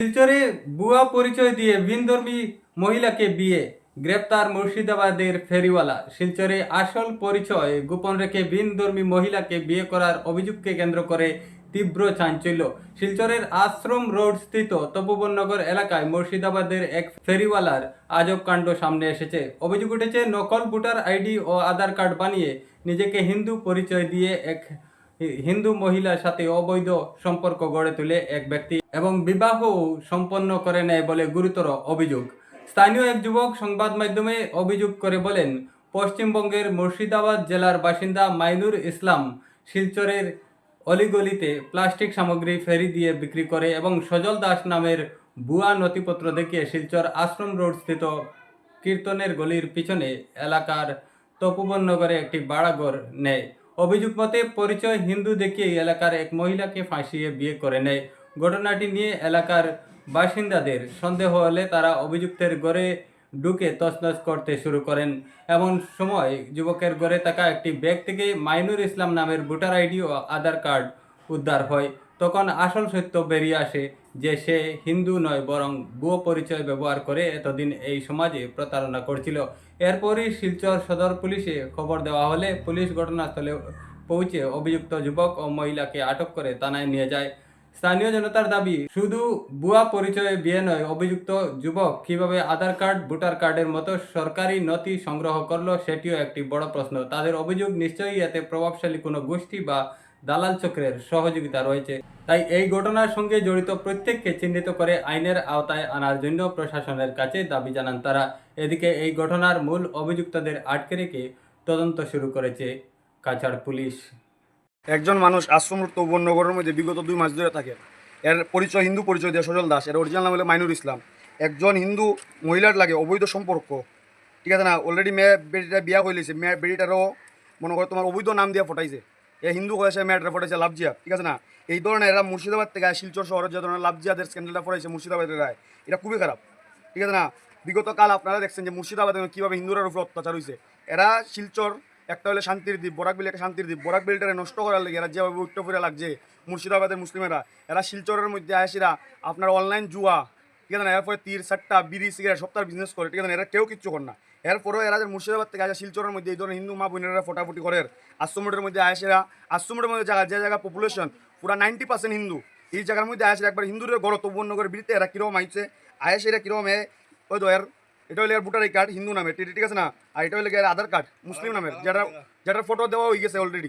শিলচরে বুয়া পরিচয় দিয়ে ভিনধর্মী মহিলাকে বিয়ে, গ্রেপ্তার মুর্শিদাবাদের ফেরিওয়ালা। শিলচরে আসল পরিচয় গোপন রেখে ভিনধর্মী মহিলাকে বিয়ে করার অভিযোগকে কেন্দ্র করে তীব্র চাঞ্চল্য। শিলচরের আশ্রম রোড স্থিত তপোবননগর এলাকায় মুর্শিদাবাদের এক ফেরিওয়ালার আজব কাণ্ড সামনে এসেছে। অভিযোগ উঠেছে, নকল ভোটার আইডি ও আধার কার্ড বানিয়ে নিজেকে হিন্দু পরিচয় দিয়ে এক হিন্দু মহিলার সাথে অবৈধ সম্পর্ক গড়ে তুলে এক ব্যক্তি এবং বিবাহ সম্পন্ন করে নেয় বলে গুরুতর অভিযোগ। স্থানীয় এক যুবক সংবাদ মাধ্যমে অভিযোগ করে বলেন, পশ্চিমবঙ্গের মুর্শিদাবাদ জেলার বাসিন্দা মাইনুর ইসলাম শিলচরের অলিগলিতে প্লাস্টিক সামগ্রী ফেরি দিয়ে বিক্রি করে এবং সজল দাস নামের ভুয়া নথিপত্র দেখিয়ে শিলচর আশ্রম রোড স্থিত কীর্তনের গলির পিছনে এলাকার তপোবন নগরে একটি বাড়াঘর নেয়। অভিযোগ মতে, পরিচয় হিন্দু দেখিয়ে এলাকার এক মহিলাকে ফাঁসিয়ে বিয়ে করে নেয়। ঘটনাটি নিয়ে এলাকার বাসিন্দাদের সন্দেহ হলে তারা অভিযুক্তের গড়ে ঢুকে তছনছ করতে শুরু করেন। এমন সময় যুবকের গড়ে থাকা একটি ব্যাগ থেকে মাইনুর ইসলাম নামের ভোটার আইডি ও আধার কার্ড উদ্ধার হয়। তখন আসল সত্য বেরিয়ে আসে যে সে হিন্দু নয়, বরং ভুয়ো পরিচয় ব্যবহার করে এতদিন এই সমাজে প্রতারণা করছিল। এরপরই শিলচর সদর পুলিশে খবর দেওয়া হলে পুলিশ ঘটনাস্থলে পৌঁছে অভিযুক্ত যুবক ও মহিলাকে আটক করে থানায় নিয়ে যায়। স্থানীয় জনতার দাবি, শুধু ভুয়া পরিচয়ে বিয়ে নয়, অভিযুক্ত যুবক কীভাবে আধার কার্ড, ভোটার কার্ডের মতো সরকারি নথি সংগ্রহ করল সেটিও একটি বড় প্রশ্ন। তাদের অভিযোগ নিশ্চয়ই এতে প্রভাবশালী কোনো গোষ্ঠী বা দালাল চক্রের সহযোগিতা রয়েছে। তাই এই ঘটনার সঙ্গে জড়িত প্রত্যেককে চিহ্নিত করে আইনের আওতায় আনার জন্য প্রশাসনের কাছে দাবি জানান তারা। এদিকে এই ঘটনার মূল অভিযুক্তদের আটকে রেখে তদন্ত শুরু করেছে কাছাড় পুলিশ। একজন মানুষ আশ্রম তৌবনগরের মধ্যে বিগত দুই মাস ধরে থাকে। এর পরিচয় হিন্দু পরিচয় দিয়ে সজল দাস। এর অরিজিনাল নাম হলো মাইনুর ইসলাম। একজন হিন্দু মহিলার লাগে অবৈধ সম্পর্ক। ঠিক আছে না? অলরেডি মেয়ে বেটিটা বিয়া করে লিছে মেয়ে বেটিটারও মনে করো তোমার অবৈধ নাম দিয়ে ফটাইছে। এ হিন্দু হয়েছে মেয়েটা ফটাইছে লাভজিয়া ঠিক আছে না? এই ধরনের এরা মুর্শিদাবাদ থেকে শিলচর শহরে যে ধরনের লাভজিয়াদের স্ক্যান্ডেলটা ফটাইছে মুর্শিদাবাদের রায়, এটা খুবই খারাপ, ঠিক আছে না? বিগত কাল আপনারা দেখছেন যে মুর্শিদাবাদে কীভাবে হিন্দুরার উপর অত্যাচার হয়েছে এরা শিলচর, একটা হলে শান্তির দ্বীপ বরাক বিল একটা শান্তির দ্বীপ বরাক বিলটারে নষ্ট করার লেগে এরা যেভাবে উত্তর ফুরে লাগছে মুর্শিদাবাদের মুসলিমেরা, এরা শিলচরের মধ্যে আসিরা আপনার অনলাইন জুয়া ঠিক আছে না? এরপরে তীর, সাট্টা, বিড়ি, সিগারেট সপ্তাহ বিজনেস করে, ঠিক আছে এরা কেউ কিচ্ছু করে না। এরপরেও এরা মুর্শিদাবাদ থেকে আসে, শিলচরের মধ্যে, এই ধরনের হিন্দু মা বোনেরা ফোটাফুটি করে। আশ্রমের মধ্যে আসেরা আশ্রমের মধ্যে জায়গা যে জায়গা পপুলেশন পুরা নাইনটি পার্সেন্ট হিন্দু। এই জায়গার মধ্যে আসে একবার হিন্দুদের গড় তবুন্নগরের বিরুদ্ধে এরা কীরকম আইছে? আয়েস এরা কীরকম এ? ওই তো এর এটা হলে এর ভোটার এই কার্ড, হিন্দু নামের। ঠিক আছে না? আর এটা হলে এর আধার কার্ড, মুসলিম নামের। যেটা যেটার ফটো দেওয়া হয়ে গেছে অলরেডি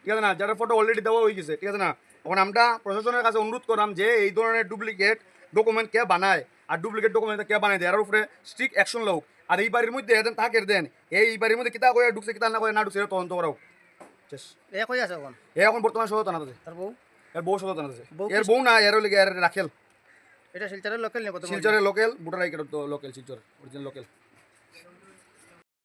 ঠিক আছে না? যেটার ফটো অলরেডি দেওয়া হয়ে গেছে, ঠিক আছে না? এখন আমরা প্রশাসনের কাছে অনুরোধ করলাম যে এই ধরনের ডুপ্লিকেট ডকুমেন্ট কে বানায় আর ডুপ্লিকেট ডকুমেন্ট কে বানায় দেয় আর উপরে স্ট্রিক অ্যাকশন লোক। আর এই বাড়ির মধ্যে এদেন তাকে দেন এই বাড়ির মধ্যে কিতা করে ঢুকছে কিতা না করে না ঢুকছে তদন্ত করাও। এখন? বর্তমান সচেতন আছে। তার বউ? এর বউ আছে। বউ এর বউ না এর লিগে এর রাখেল। এটা শিলচরের লোকাল শিলচরের লোকেল বুটারাইকের লোকেল শিলচর অরিজিনাল লোকেল